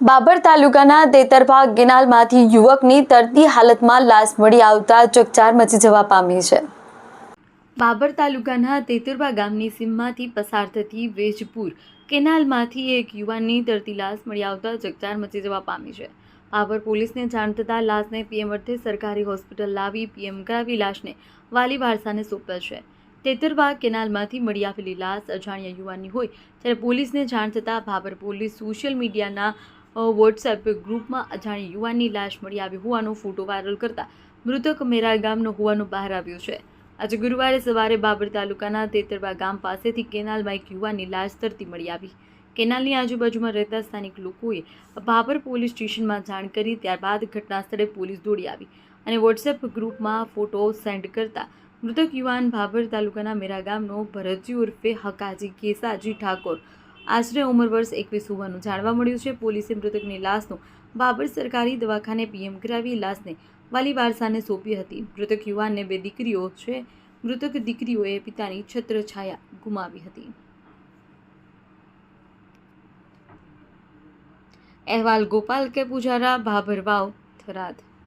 બાબર તાલુકાના તેતરભા કેનાલમાંથી યુવકની તરતી હાલતમાં લાશ મળી આવતા ચકચાર મચી જવા પામી છે. બાબર તાલુકાના તેતરભા ગામની સીમમાંથી પસાર થતી વેજપુર કેનાલમાંથી એક યુવાનની તરતી લાશ મળી આવતા ચકચાર મચી જવા પામી છે. બાબર પોલીસને જાણ થતાં લાશને પીએમ અર્થે સરકારી હોસ્પિટલ લાવી પીએમ કરાવી લાશને વાલી વારસાને સોંપ્યા છે. તેતરબા કેનાલમાંથી મળી આવેલી લાશ અજાણ્યા યુવાનની હોય, ત્યારે પોલીસને જાણ થતાં બાબર પોલીસ સોશિયલ મીડિયાના વોટ્સએપ ગ્રુપમાં અજાણી યુવાનની લાશ મળી આવી હોવાનો ફોટો વાયરલ કરતા મૃતક મેરા ગામનો હોવાનું બહાર આવ્યું છે. આજે ગુરુવારે સવારે બાબર તાલુકાના તેતરબા ગામ પાસેથી કેનાલમાં એક યુવાનની લાશ તરતી મળી આવી. કેનાલની આજુબાજુમાં રહેતા સ્થાનિક લોકોએ બાબર પોલીસ સ્ટેશનમાં જાણ કરી, ત્યારબાદ ઘટના સ્થળે પોલીસ દોડી આવી અને વોટ્સએપ ગ્રુપમાં ફોટો સેન્ડ કરતા મૃતક યુવાન ભાભર તાલુકાના મેરા ગામનો ભરતજી ઉર્ફે હકાજી કેસાજી ઠાકોર આશરે ઉંમર વર્ષ એકવીસ હોવાનું જાણવા મળ્યું છે. પોલીસે મૃતકની લાશનું બાબર સરકારી દવાખાને પીએમ કરાવી લાશને વાલી વારસાને સોંપી હતી. મૃતક યુવાનને બે દીકરીઓ છે. મૃતક દીકરીઓએ પિતાની છત્રછાયા ગુમાવી હતી. અહેવાલ ગોપાલ કે પૂજારા, ભાભર વાવ થરાદ.